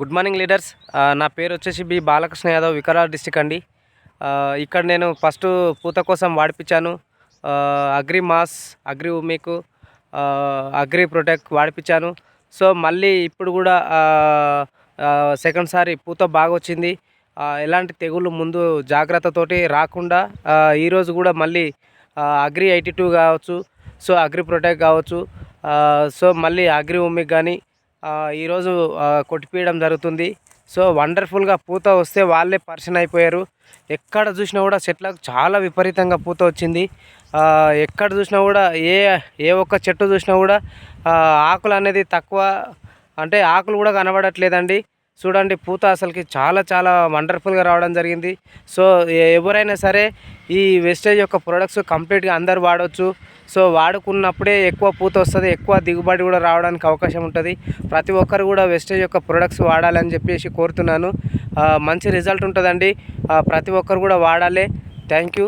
Good morning leaders. నా పేరు వచ్చేసి బి బాలకృష్ణ యాదవ్ వికారాబాద్ డిస్టిక్ అండి. ఇక్కడ నేను ఫస్ట్ పూత కోసం వాడిపించాను. Agri mass agri humic agri protect వాడిపించాను. So మళ్ళీ ఇప్పుడు కూడా సెకండ్ సారి పూత బాగా వచ్చింది. ఎలాంటి తెగులు ముందు జాగ్రత్తతోటి రాకుండా ఈరోజు కూడా మళ్ళీ అగ్రి ఎయిటీ టూ కావచ్చు సో అగ్రి ప్రొటెక్ట్ కావచ్చు. సో మళ్ళీ అగ్రి ఉమిక్ కానీ ఈరోజు కొట్టిపీయడం జరుగుతుంది. సో వండర్ఫుల్గా పూత వస్తే వాళ్ళే పర్సన్ అయిపోయారు. ఎక్కడ చూసినా కూడా చెట్లకు చాలా విపరీతంగా పూత వచ్చింది. ఎక్కడ చూసినా కూడా ఏ ఏ ఒక్క చెట్టు చూసినా కూడా ఆకులు అనేది తక్కువ అంటే ఆకులు కూడా కనబడట్లేదండి. చూడండి పూత అసలుకి చాలా చాలా వండర్ఫుల్గా రావడం జరిగింది. సో ఎవరైనా సరే ఈ వెస్టేజ్ యొక్క ప్రొడక్ట్స్ కంప్లీట్గా అందరు వాడవచ్చు సో వాడుకున్నప్పుడే ఎక్కువ పూత వస్తుంది ఎక్కువ దిగుబడి కూడా రావడానికి అవకాశం ఉంటుంది. ప్రతి ఒక్కరు కూడా వెస్టేజ్ యొక్క ప్రొడక్ట్స్ వాడాలని చెప్పేసి కోరుతున్నాను. మంచి రిజల్ట్ ఉంటుందండి. ప్రతి ఒక్కరు కూడా వాడాలి. Thank you